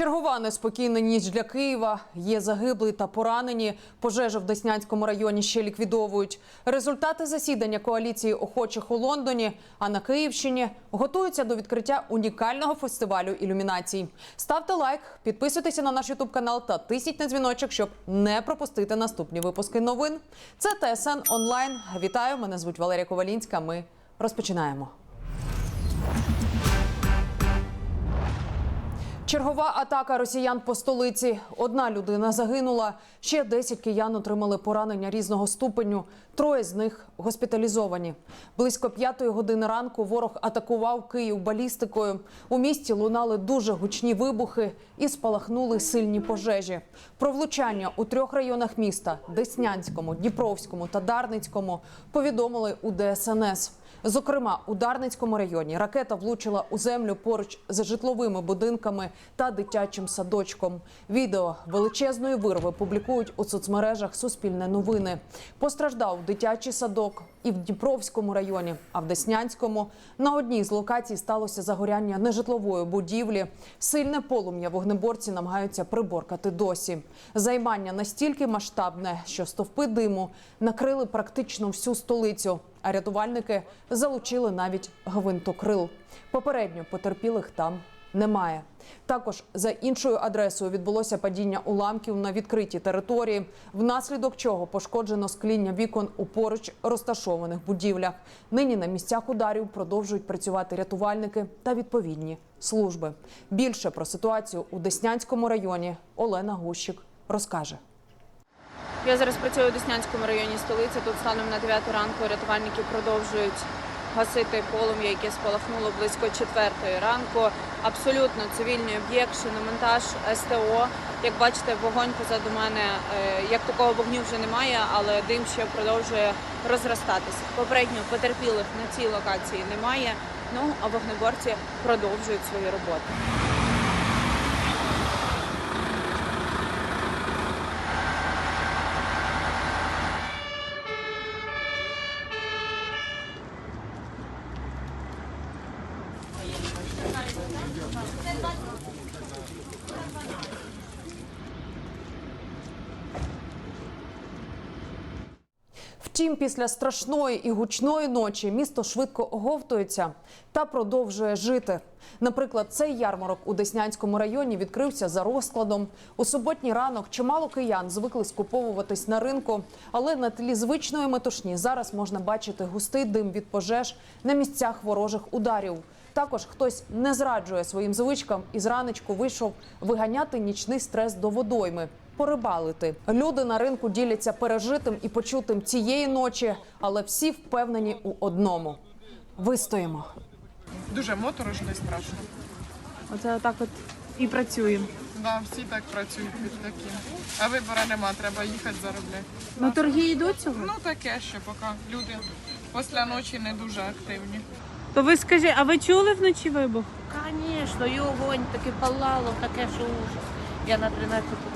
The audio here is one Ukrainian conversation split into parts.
Чергова неспокійна ніч для Києва. Є загиблі та поранені. Пожежу в Деснянському районі ще ліквідовують. Результати засідання коаліції охочих у Лондоні, а на Київщині готуються до відкриття унікального фестивалю ілюмінацій. Ставте лайк, підписуйтеся на наш ютуб канал та тисніть на дзвіночок, щоб не пропустити наступні випуски новин. Це ТСН онлайн. Вітаю! Мене звуть Валерія Ковалінська. Ми розпочинаємо. Чергова атака росіян по столиці. Одна людина загинула. Ще 10 киян отримали поранення різного ступеню. Троє з них госпіталізовані. Близько п'ятої години ранку ворог атакував Київ балістикою. У місті лунали дуже гучні вибухи і спалахнули сильні пожежі. Про влучання у трьох районах міста Деснянському, Дніпровському та Дарницькому повідомили у ДСНС. Зокрема, у Дарницькому районі ракета влучила у землю поруч з житловими будинками та дитячим садочком. Відео величезної вирви публікують у соцмережах Суспільне новини. Постраждав дитячий садок і в Дніпровському районі, а в Деснянському на одній з локацій сталося загоряння нежитлової будівлі. Сильне полум'я вогнеборці намагаються приборкати досі. Займання настільки масштабне, що стовпи диму накрили практично всю столицю. А рятувальники залучили навіть гвинтокрил. Попередньо потерпілих там немає. Також за іншою адресою відбулося падіння уламків на відкритій території, внаслідок чого пошкоджено скління вікон у поруч розташованих будівлях. Нині на місцях ударів продовжують працювати рятувальники та відповідні служби. Більше про ситуацію у Деснянському районі Олена Гущик розкаже. Я зараз працюю у Деснянському районі столиці. Тут станом на 9 ранку рятувальники продовжують гасити полум'я, яке спалахнуло близько четвертої ранку. Абсолютно цивільний об'єкт, шиномонтаж, СТО. Як бачите, вогонь позаду мене, е, як такого вогню вже немає, але дим ще продовжує розростатися. Попередньо потерпілих на цій локації немає. Ну а вогнеборці продовжують свою роботу. Втім, після страшної і гучної ночі місто швидко оговтується та продовжує жити. Наприклад, цей ярмарок у Деснянському районі відкрився за розкладом. У суботній ранок чимало киян звикли скуповуватись на ринку, але на тлі звичної метушні зараз можна бачити густий дим від пожеж на місцях ворожих ударів. Також хтось не зраджує своїм звичкам і зранечку вийшов виганяти нічний стрес до водойми. Порибалити люди на ринку діляться пережитим і почутим цієї ночі, але всі впевнені у одному: вистоїмо. Дуже моторошно і страшно. Оце отак от і працюємо. Да, всі так працюють під таким. А вибору нема, треба їхати заробляти. Ну торги йдуть цього. Ну таке ще поки люди після ночі не дуже активні. То ви скажіть, а ви чули вночі вибух? Звісно, і огонь таке палало, таке, що ужас. Я на 13-му туди,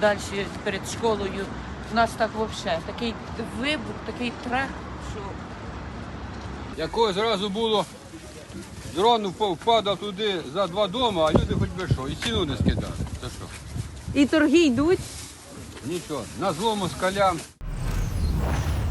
далі перед школою. У нас так взагалі, такий вибух, такий трах, що Якого зразу було, дрон впадав туди за два дома, а люди хоч би що, і ціну не скидали. Це що? І торги йдуть. Нічого. На злому скалям.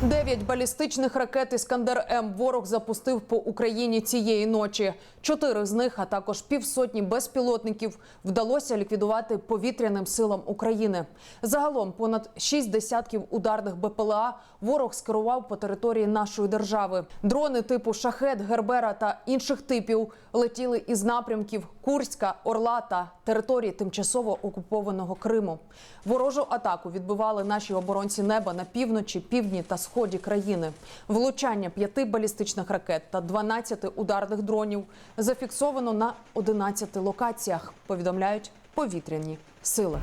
Дев'ять балістичних ракет Іскандер М ворог запустив по Україні цієї ночі. Чотири з них, а також півсотні безпілотників, вдалося ліквідувати повітряним силам України. Загалом понад шість десятків ударних БПЛА ворог скерував по території нашої держави. Дрони типу Шахет, Гербера та інших типів летіли із напрямків Курська, Орла та території тимчасово окупованого Криму. Ворожу атаку відбивали наші оборонці неба на півночі, півдні та сході країни. Влучання п'яти балістичних ракет та 12 ударних дронів зафіксовано на 11 локаціях. Повідомляють повітряні сили.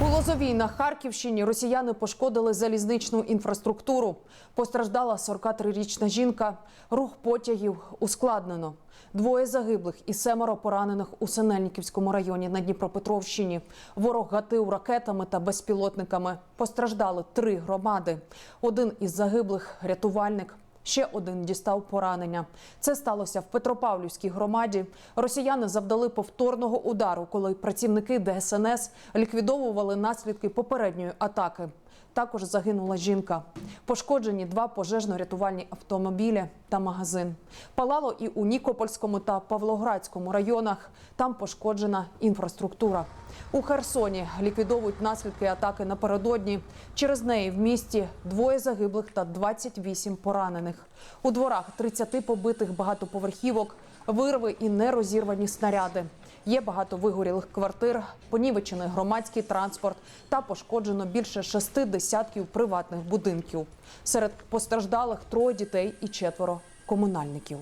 У Лозовій на Харківщині росіяни пошкодили залізничну інфраструктуру. Постраждала 43-річна жінка. Рух потягів ускладнено. Двоє загиблих і семеро поранених у Синельниківському районі на Дніпропетровщині. Ворог гатив ракетами та безпілотниками. Постраждали три громади. Один із загиблих рятувальник. Ще один дістав поранення. Це сталося в Петропавлівській громаді. Росіяни завдали повторного удару, коли працівники ДСНС ліквідовували наслідки попередньої атаки. Також загинула жінка. Пошкоджені два пожежно-рятувальні автомобілі та магазин. Палало і у Нікопольському та Павлоградському районах. Там пошкоджена інфраструктура. У Херсоні ліквідовують наслідки атаки напередодні. Через неї в місті двоє загиблих та 28 поранених. У дворах 30 побитих багатоповерхівок, вирви і нерозірвані снаряди. Є багато вигорілих квартир, понівечений громадський транспорт та пошкоджено більше шести десятків приватних будинків. Серед постраждалих троє дітей і четверо комунальників.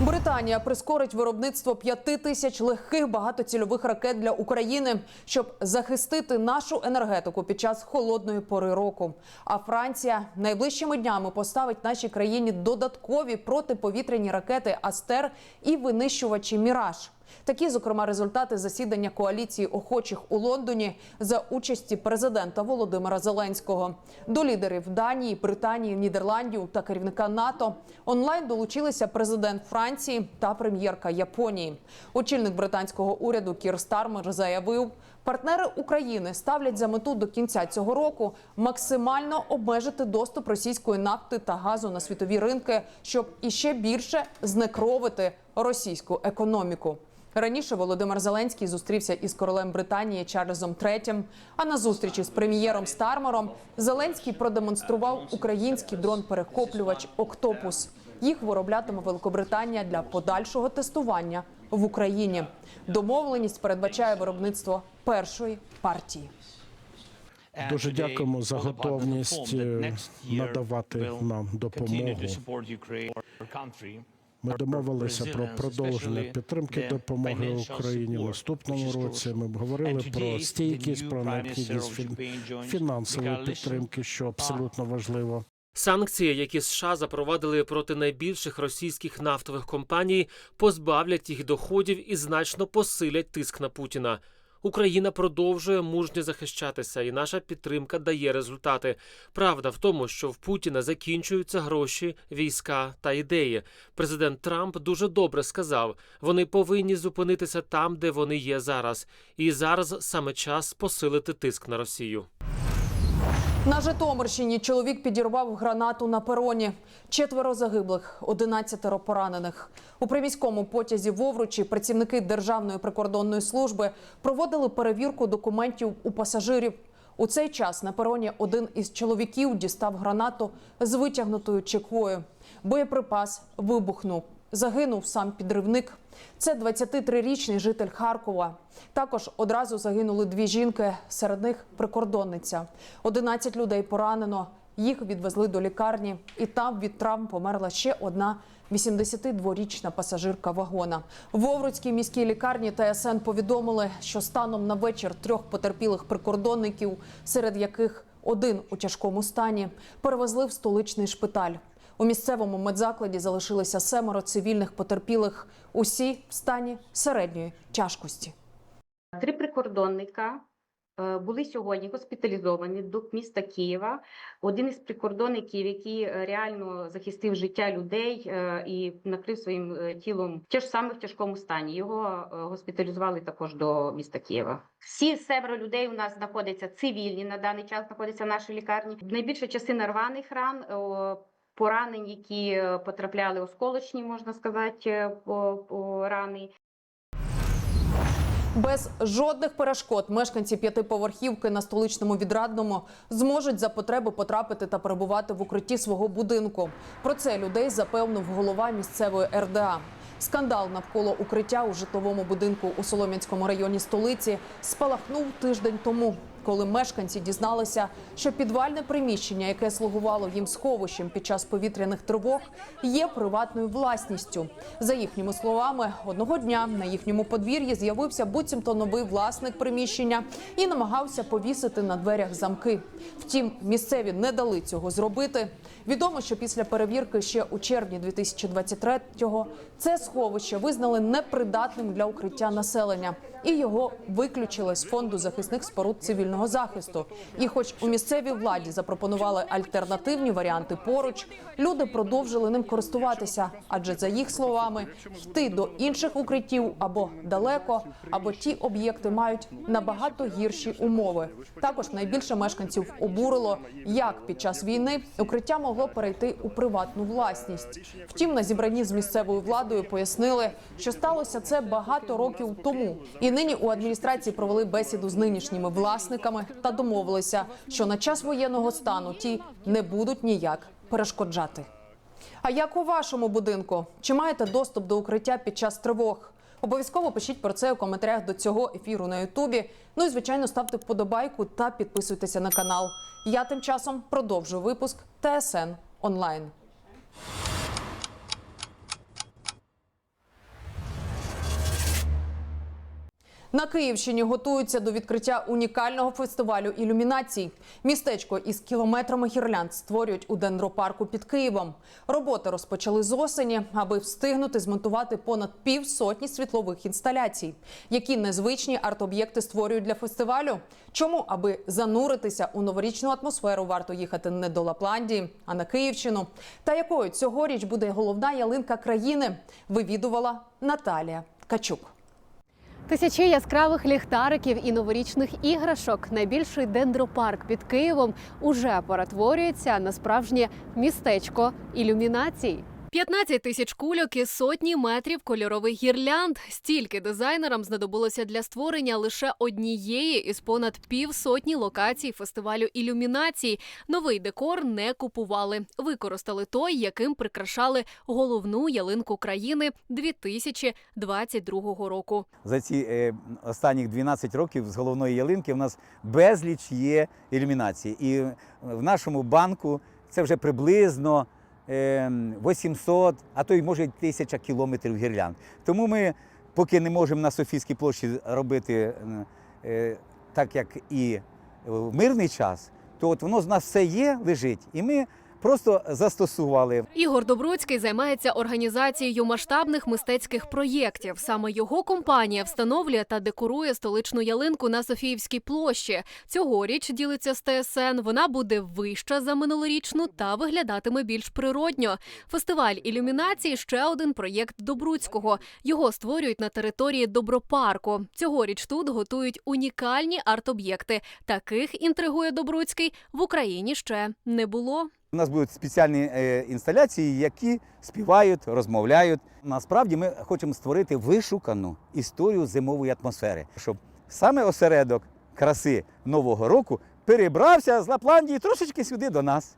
Британія прискорить виробництво п'яти тисяч легких багатоцільових ракет для України, щоб захистити нашу енергетику під час холодної пори року. А Франція найближчими днями поставить нашій країні додаткові протиповітряні ракети Астер і винищувачі Міраж. Такі, зокрема, результати засідання коаліції охочих у Лондоні за участі президента Володимира Зеленського. До лідерів Данії, Британії, Нідерландів та керівника НАТО онлайн долучилися президент Франції та прем'єрка Японії. Очільник британського уряду Кір Стармер заявив, партнери України ставлять за мету до кінця цього року максимально обмежити доступ російської нафти та газу на світові ринки, щоб іще більше знекровити російську економіку. Раніше Володимир Зеленський зустрівся із королем Британії Чарльзом III, А на зустрічі з прем'єром Стармером Зеленський продемонстрував український дрон-перехоплювач Октопус. Їх вироблятиме Великобританія для подальшого тестування в Україні. Домовленість передбачає виробництво першої партії. Дуже дякуємо за готовність е, надавати нам допомогу. Ми домовилися про продовження підтримки допомоги Україні в наступному році. Ми говорили про стійкість, про необхідність фін- фінансової підтримки, що абсолютно важливо. Санкції, які США запровадили проти найбільших російських нафтових компаній, позбавлять їх доходів і значно посилять тиск на Путіна. Україна продовжує мужньо захищатися, і наша підтримка дає результати. Правда в тому, що в Путіна закінчуються гроші, війська та ідеї. Президент Трамп дуже добре сказав: вони повинні зупинитися там, де вони є зараз. І зараз саме час посилити тиск на Росію. На Житомирщині чоловік підірвав гранату на пероні. Четверо загиблих, 11 поранених. У приміському потязі в Овручі працівники Державної прикордонної служби проводили перевірку документів у пасажирів. У цей час на пероні один із чоловіків дістав гранату з витягнутою чеквою. Боєприпас вибухнув. Загинув сам підривник. Це 23-річний житель Харкова. Також одразу загинули дві жінки, серед них прикордонниця. 11 людей поранено. Їх відвезли до лікарні, і там від травм померла ще одна 82-річна пасажирка вагона. В Овруцькій міській лікарні ТСН повідомили, що станом на вечір трьох потерпілих прикордонників, серед яких один у тяжкому стані, перевезли в столичний шпиталь. У місцевому медзакладі залишилися семеро цивільних потерпілих, усі в стані середньої тяжкості. Три прикордонника е, були сьогодні госпіталізовані до міста Києва. Один із прикордонників, який е, реально захистив життя людей е, і накрив своїм тілом теж саме в тяжкому стані. Його госпіталізували також до міста Києва. Всі семеро людей у нас знаходяться цивільні на даний час, знаходяться в нашій лікарні. Найбільша частина рваних ран. Поранень, які е, потрапляли осколочні, можна сказати, е, рани, Без жодних перешкод мешканці п'ятиповерхівки на столичному відрадному зможуть за потреби потрапити та перебувати в укритті свого будинку. Про це людей запевнив голова місцевої РДА. Скандал навколо укриття у житловому будинку у Солом'янському районі столиці спалахнув тиждень тому, коли мешканці дізналися, що підвальне приміщення, яке слугувало їм сховищем під час повітряних тривог, є приватною власністю. За їхніми словами, одного дня на їхньому подвір'ї з'явився буцімто новий власник приміщення і намагався повісити на дверях замки. Втім, місцеві не дали цього зробити. Відомо, що після перевірки ще у червні 2023-го це сховище визнали непридатним для укриття населення, і його виключили з фонду захисних споруд цивільного соціального захисту. І, хоч у місцевій владі запропонували альтернативні варіанти поруч, люди продовжили ним користуватися, адже за їх словами, йти до інших укриттів або далеко, або ті об'єкти мають набагато гірші умови. Також найбільше мешканців обурило, як під час війни укриття могло перейти у приватну власність. Втім, на зібранні з місцевою владою пояснили, що сталося це багато років тому. І нині у адміністрації провели бесіду з нинішніми власниками та домовилися, що на час воєнного стану ті не будуть ніяк перешкоджати. А як у вашому будинку? Чи маєте доступ до укриття під час тривог? Обов'язково пишіть про це у коментарях до цього ефіру на Ютубі. Ну і звичайно ставте вподобайку та підписуйтеся на канал. Я тим часом продовжу випуск ТСН онлайн. На Київщині готуються до відкриття унікального фестивалю ілюмінацій. Містечко із кілометрами гірлянд створюють у дендропарку під Києвом. Роботи розпочали з осені, аби встигнути змонтувати понад півсотні світлових інсталяцій. Які незвичні арт-об'єкти створюють для фестивалю? Чому, аби зануритися у новорічну атмосферу, варто їхати не до Лапландії, а на Київщину? Та якою цьогоріч буде головна ялинка країни? Вивідувала Наталія Ткачук. Тисячі яскравих ліхтариків і новорічних іграшок. Найбільший дендропарк під Києвом уже перетворюється на справжнє містечко ілюмінацій. 15 тисяч кульок і сотні метрів кольорових гірлянд. Стільки дизайнерам знадобилося для створення лише однієї із понад півсотні локацій фестивалю ілюмінацій. Новий декор не купували. Використали той, яким прикрашали головну ялинку країни 2022 року. За ці е, останніх 12 років з головної ялинки в нас безліч є ілюмінації. І в нашому банку це вже приблизно 800, а то й може й 1000 кілометрів гірлянд. Тому ми, поки не можемо на Софійській площі робити е, так, як і в мирний час, то от воно з нас все є, лежить, і ми просто застосували. Ігор Добруцький займається організацією масштабних мистецьких проєктів. Саме його компанія встановлює та декорує столичну ялинку на Софіївській площі. Цьогоріч ділиться з ТСН. Вона буде вища за минулорічну та виглядатиме більш природньо. Фестиваль ілюмінації ще один проєкт Добруцького. Його створюють на території Добропарку. Цьогоріч тут готують унікальні арт-об'єкти. Таких інтригує Добруцький в Україні ще не було. У нас будуть спеціальні е, інсталяції, які співають, розмовляють. Насправді ми хочемо створити вишукану історію зимової атмосфери, щоб саме осередок краси Нового року перебрався з Лапландії трошечки сюди до нас,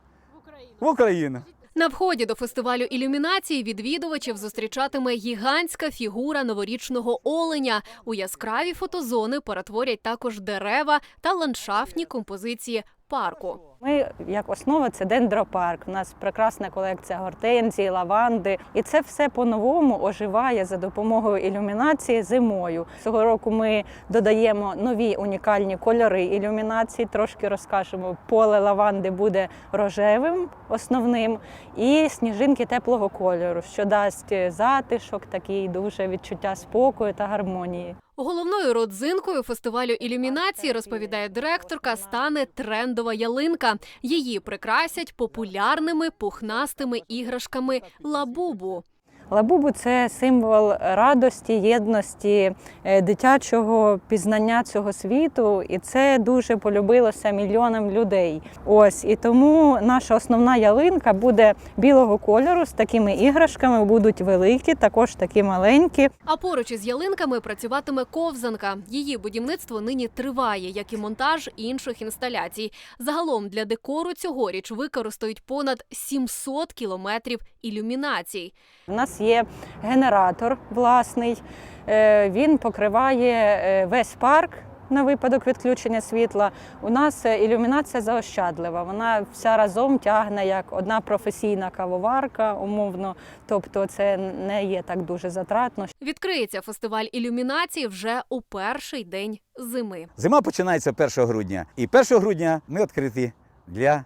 в Україну. На вході до фестивалю ілюмінації відвідувачів зустрічатиме гігантська фігура новорічного оленя. У яскраві фотозони перетворять також дерева та ландшафтні композиції парку. Ми як основа це дендропарк. У нас прекрасна колекція гортензій, лаванди, і це все по-новому оживає за допомогою ілюмінації зимою. Цього року ми додаємо нові унікальні кольори ілюмінації. Трошки розкажемо. Поле лаванди буде рожевим основним, і сніжинки теплого кольору, що дасть затишок, такий дуже відчуття спокою та гармонії. Головною родзинкою фестивалю ілюмінації, розповідає директорка, стане трендова ялинка. Її прикрасять популярними пухнастими іграшками лабубу. Лабубу це символ радості, єдності, е, дитячого пізнання цього світу, і це дуже полюбилося мільйонам людей. Ось і тому наша основна ялинка буде білого кольору з такими іграшками. Будуть великі, також такі маленькі. А поруч із ялинками працюватиме ковзанка. Її будівництво нині триває, як і монтаж інших інсталяцій. Загалом для декору цьогоріч використають понад 700 кілометрів ілюмінацій. У нас є генератор власний, е, він покриває е, весь парк. На випадок відключення світла у нас е, ілюмінація заощадлива. Вона вся разом тягне як одна професійна кавоварка, умовно. Тобто, це не є так дуже затратно. Відкриється фестиваль ілюмінації вже у перший день зими. Зима починається 1 грудня. І 1 грудня ми відкриті для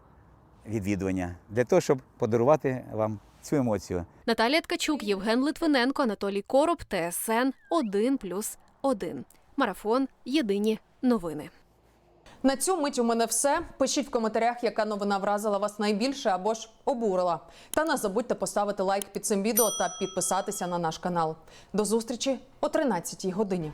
відвідування, для того, щоб подарувати вам цю емоцію. Наталія Ткачук, Євген Литвиненко, Анатолій Короб, ТСН 1+,1. Марафон. Єдині новини. На цю мить у мене все. Пишіть в коментарях, яка новина вразила вас найбільше або ж обурила. Та не забудьте поставити лайк під цим відео та підписатися на наш канал. До зустрічі о 13-й годині.